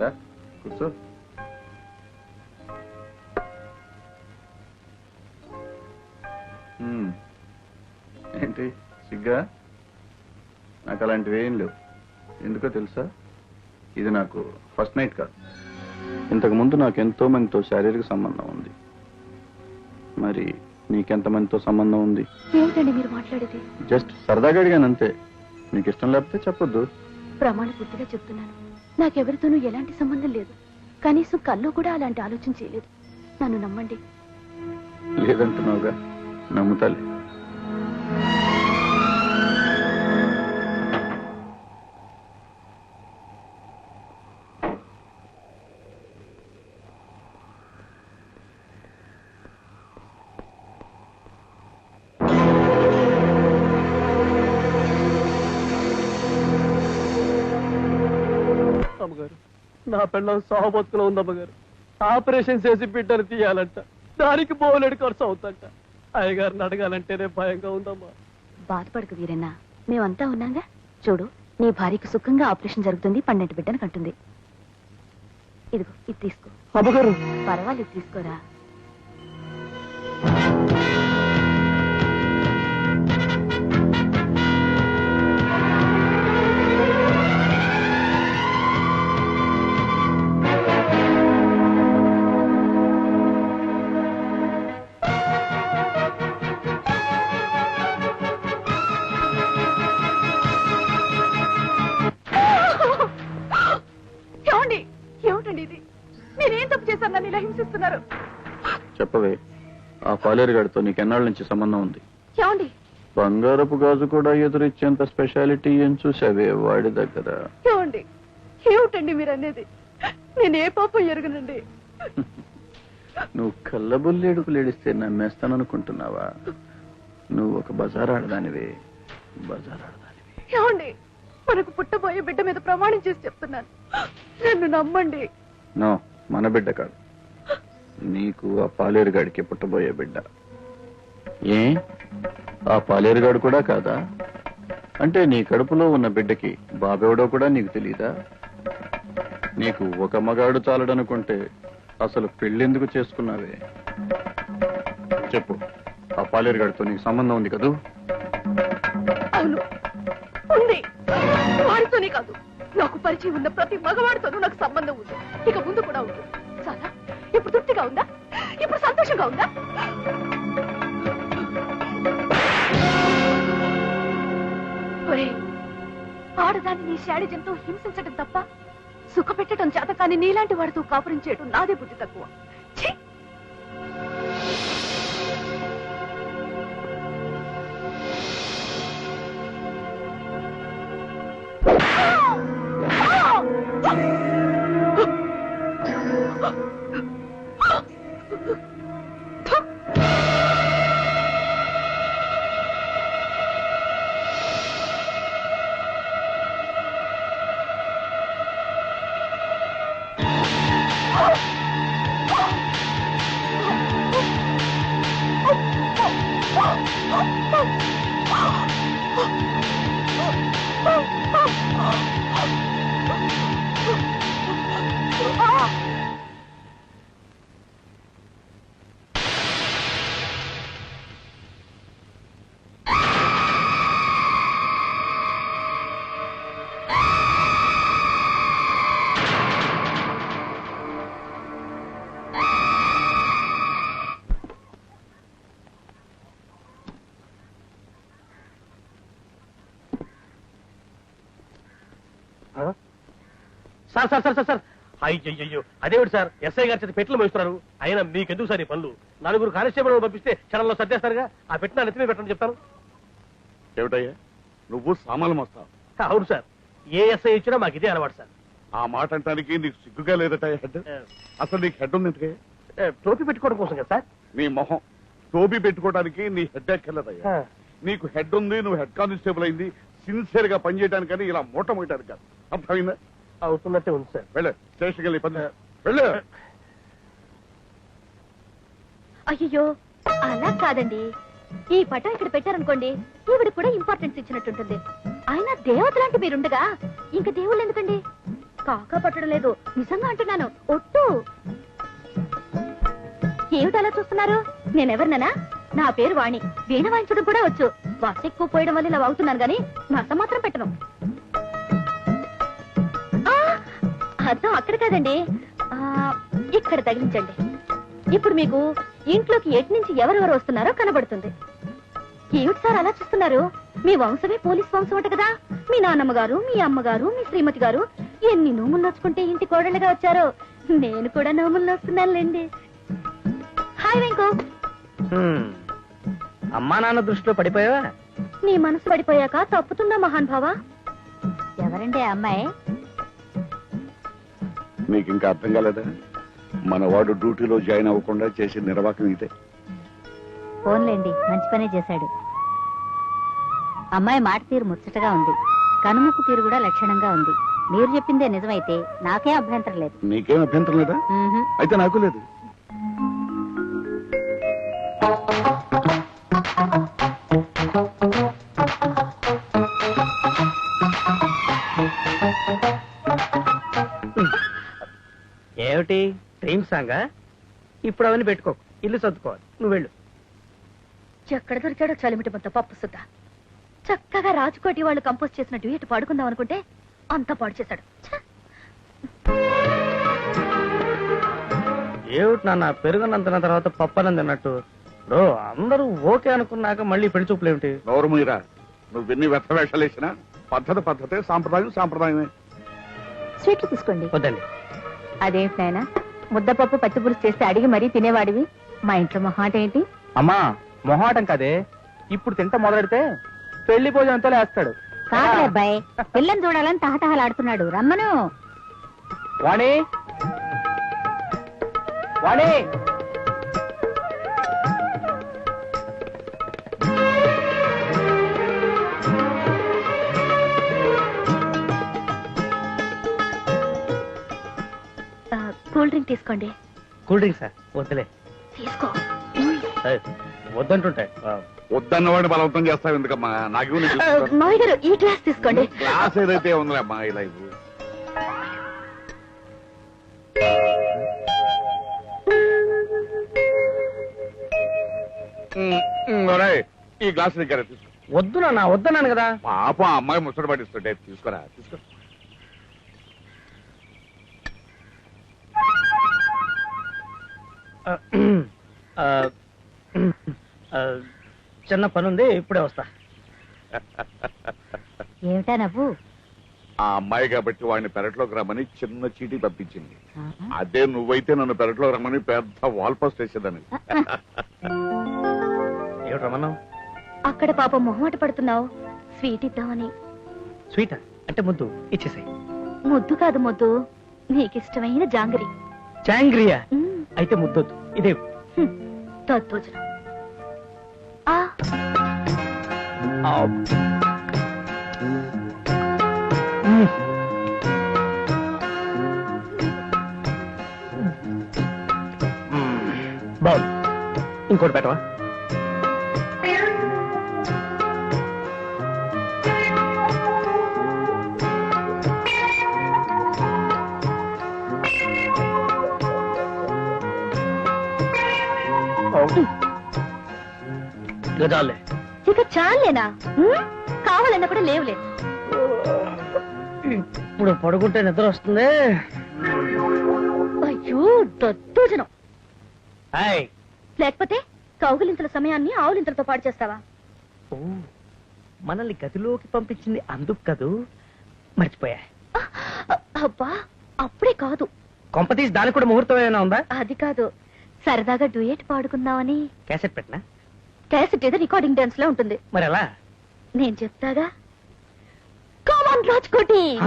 రా, కూర్చో హ్మ్. ఏంటి సిగ్గా నాకు అలాంటివి ఏం లేవు. ఎందుకో తెలుసా? ఇది నాకు ఫస్ట్ నైట్ కాదు. ఇంతకు ముందు నాకు ఎంతో మందితో శారీరక సంబంధం ఉంది. మరి నీకెంత మందితో సంబంధం ఉంది? ఏమిటండి మీరు మాట్లాడేది? జస్ట్ సరదాగా అడిగాను అంతే. నీకు ఇష్టం లేకపోతే చెప్పొద్దు. ప్రమాణ పూర్తిగా చెప్తున్నాను. నాకెవరితోనూ ఎలాంటి సంబంధం లేదు. కనీసం కల్లో కూడా అలాంటి ఆలోచన చేయలేదు. నన్ను నమ్మండి. లేదంటున్నావుగా. నమ్ముతాలే. నా పెళ్ళం సాహబతుకులో ఉంది అమ్మగారు. ఆపరేషన్ చేసి బిడ్డను తీయాలంట. దానికి బోలెడు ఖర్చు అవుతంట అయ్యగారిని అడగాలంటేనే భయంగా ఉందమ్మా. బాధపడకు వీరన్నా. మేమంతా ఉన్నాగా? చూడు నీ భార్యకు సుఖంగా ఆపరేషన్ జరుగుతుంది పన్నెండు బిడ్డను కంటుంది. ఇదిగో ఇది తీసుకో. అమ్మగారు. పర్వాలేదు తీసుకోరా. చెప్పవే. ఆ పాలేరు గడితో నీకు ఎన్నాళ్ళ నుంచి సంబంధం ఉంది? ఏమండి? బంగారపు గాజు కూడా ఎదురిచ్చేంత స్పెషాలిటీ ఏం చూసావే వాడి దగ్గర? ఏమండి? ఏమిటండి మీరు అనేది నేను ఏ పాపం ఎరగనండి? నువ్వు కళ్ళబుల్లేడుకు లేడిస్తే నమ్మేస్తాననుకుంటున్నావా? నువ్వు ఒక బజార్ ఆడదానివే బజార్ ఆడదానివి ఏమండి? మనకు పుట్టబోయే బిడ్డ మీద ప్రమాణం చేసి చెప్తున్నాను. నన్ను నమ్మండి. నో మన బిడ్డ కాదు. నీకు ఆ పాలేరుగాడికి పుట్టబోయే బిడ్డ. ఏ? ఆ పాలేరుగాడు కూడా కాదా? అంటే నీ కడుపులో ఉన్న బిడ్డకి బాబెవడో కూడా నీకు తెలీదా? నీకు ఒక మగాడు చాలడనుకుంటే అసలు పెళ్ళెందుకు చేసుకున్నావే? చెప్పు ఆ పాలేరుగాడితో నీకు సంబంధం ఉంది కదూ? అవును. ఉంది. వాడితోనే కాదు. నాకు పరిచయం ఉన్న ప్రతి మగవాడితోనూ నాకు సంబంధం ఉంది. ఇక ముందు కూడా ఉంది చాలా ఉందా? ఇప్పుడు సంతోషంగా ఉందా? ఆడదాన్ని నీ శాడిజంతో హింసించడం తప్ప సుఖ పెట్టడం చేత కానీ నీలాంటి వాడితో కాపురం చేయడం నాదే బుద్ధి తక్కువ. Sir sir sir sir sir. అయ్యో అదేమిటి సార్? ఎస్ఐ గారి చేత పెట్లు మోస్తున్నారు అయినా మీకెందుకు సార్ ఈ పనులు? నలుగురు కానిస్టేబుల్ పంపిస్తే క్షణంలో సర్దేస్తారుగా. ఆ పెట్టిన నెత్తిమీ పెట్టండి చెప్తాను. ఏమిటయ్యా? నువ్వు సామాన్లు మోస్తావు. అవును సార్. ఏ ఎస్ఐ ఇచ్చినా మాకు ఇదే అలవాటు సార్. ఆ మాట అంటానికి నీకు సిగ్గుగా లేదట హెడ్? అసలు నీకు హెడ్ ఉంది ఎందుకే టోపీ పెట్టుకోవడం కోసం కదా సార్? నీ మొహం. టోపీ పెట్టుకోవడానికి నీ హెడ్ ఎక్కర్లేదయ్యా. నీకు హెడ్ ఉంది నువ్వు హెడ్ కానిస్టేబుల్ అయింది. సిన్సియర్గా పనిచేయడానికని ఇలా మూట మోయడానికి కాదు. అర్థమైందా? అవుతున్నట్టే ఉంది సార్. వెళ్ళే. స్టేషన్కి వెళ్ళి పని వెళ్ళు. అయ్యో అలా కాదండి. ఈ పటం ఇక్కడ పెట్టారనుకోండి ఈవిడ కూడా ఇంపార్టెన్స్ ఇచ్చినట్టుంటుంది. ఆయన దేవత లాంటి మీరుండగా ఇంకా దేవుళ్ళు ఎందుకండి? కాకా పట్టడం లేదు నిజంగా అంటున్నాను ఒట్టు. ఏమిటి అలా చూస్తున్నారు? నేనెవరిననా? నా పేరు వాణి. వీణ వాయించడం కూడా వచ్చు. వాస ఎక్కువ పోయడం వల్ల ఇలా అవుతున్నాను గాని నస మాత్రం పెట్టను. అర్థం అక్కడ కాదండి. ఆ, ఇక్కడ తగిలించండి. ఇప్పుడు మీకు ఇంట్లోకి ఎటు నుంచి ఎవరెవరు వస్తున్నారో కనబడుతుంది. ఏమిటి సార్ అలా చూస్తున్నారు? మీ వంశమే పోలీస్ వంశం అంట కదా? మీ నాన్నమ్మ గారు మీ అమ్మగారు మీ శ్రీమతి గారు ఎన్ని నోములు నోచుకుంటే ఇంటి కోడళ్ళగా వచ్చారో? నేను కూడా నోములు నోస్తున్నానులేండి హాయ్ వెంకు. అమ్మా నాన్న దృష్టిలో పడిపోయావా? నీ మనసు పడిపోయాక తప్పుతున్నా మహాన్ భావా ఎవరండి అమ్మాయి? నీకు ఇంకా అర్థం కాలేదా? మన వాడు డ్యూటీలో జాయిన్ అవ్వకుండా చేసే నిర్వాహకం ఇదే. ఫోన్లేండి మంచి పనే చేశాడు. అమ్మాయి మాట తీరు ముచ్చటగా ఉంది. కనుముక్కు తీరు కూడా లక్షణంగా ఉంది. మీరు చెప్పిందే నిజమైతే నాకే అభ్యంతరం లేదు. నీకేం అభ్యంతరం లేదా? మ్మ్హ్. అయితే నాకు లేదు. సాంగా ఇప్పుడు అవన్నీ పెట్టుకోకు. ఇల్లు సర్దుకోవాలి. నువ్వు వెళ్ళు. ఎక్కడ దొరికాడో చలిమిటి మొత్తం పప్పు సుద్ద. చక్కగా రాజకోటి వాళ్ళు కంపోజ్ చేసిన డ్యూయట్ పాడుకుందాం అనుకుంటే అంతా పాడు చేశాడు! ఏమిటి నాన్న పెరుగునంతన తర్వాత పప్పనం తిన్నట్టు? బ్రో అందరూ ఓకే అనుకున్నాక మళ్ళీ పెళ్ళి చూపులు ఏమిటి గౌరవమీరా నువ్వు ఎన్ని వ్యర్థ వేషాలు వేసినా పద్ధతి పద్ధతే సాంప్రదాయం సాంప్రదాయమే. స్వీట్లు తీసుకోండి. వద్దండి. అదేంటి నాయన? ముద్దపప్పు పచ్చిపులుసు చేస్తే అడిగి మరీ తినేవాడివి? మా ఇంట్లో మొహాట ఏంటి? అమ్మా మొహాటం కదే. ఇప్పుడు తింట మొదలెడితే పెళ్ళి భోజనం అంతా లేస్తాడు కాదులే అబ్బాయి పిల్లని చూడాలని తహతహలాడుతున్నాడు. రమ్మను. వాణి? వాణి? కూల్ డ్రింక్ తీసుకోండి. కూల్ డ్రింక్ సార్ వద్దులే. తీసుకో. వద్దంటుంటాయి వద్దన్నవాడిని బలవంతం చేస్తావు ఎందుకమ్మా? నాకు మావయ్య గారు ఈ గ్లాస్ తీసుకోండి. క్లాస్ ఏదైతే ఉందిలే అమ్మా ఈ లైఫ్ ఈ గ్లాస్ దగ్గర తీసుకో. వద్దు నాన్న వద్దన్నాను కదా. పాపం ఆ అమ్మాయి ముచ్చట పడిస్తుంటే తీసుకోరా తీసుకో. చిన్న పని ఉంది ఇప్పుడే వస్తా. ఏమిటా నవ్వు? ఆ అమ్మాయి కాబట్టి వాడిని పెరట్లోకి రమ్మని చిన్న చీటీ పంపించింది అదే నువ్వైతే నన్ను పెరట్లోకి రమ్మని పెద్ద వాల్ పోస్ట్ వేసేదాన్ని ఏమిటి రమణం? అక్కడ పాపం మొహమాట పడుతున్నావు. స్వీట్ ఇద్దామని. స్వీట్? అంటే ముద్దు. ఇచ్చేసాయి. ముద్దు కాదు ముద్దు. నీకిష్టమైన జాంగరి. చాంగ్రియా. మ్మ్. అయితే ముద్దొద్దు. ఇదే. దద్దోజనం. బాగుంది. ఇంకోటి పెట్టవా? గజాలే ఇక చాలేనా? కావాలన్నా కూడా లేవులే. ఇప్పుడు పడుకుంటే నిద్ర వస్తుంది. అయ్యో దద్దోజనం. లేకపోతే కౌగులింతల సమయాన్ని ఆవులింతలతో పాడు చేస్తావా? ఓ మనల్ని గదిలోకి పంపించింది అందుకు కదూ? మర్చిపోయా అబ్బా అప్పుడే కాదు. కొంపతీసి దానికి కూడా ముహూర్తం ఏమైనా ఉందా? అది కాదు సరదాగా డ్యూయట్ పాడుకుందామని. క్యాసెట్ పెట్టినా? క్యాసెట్ ఏదో రికార్డింగ్ డాన్స్లో ఉంటుంది. మరి ఎలా నేను చెప్తాగా? కామన్ రాజ్కోటి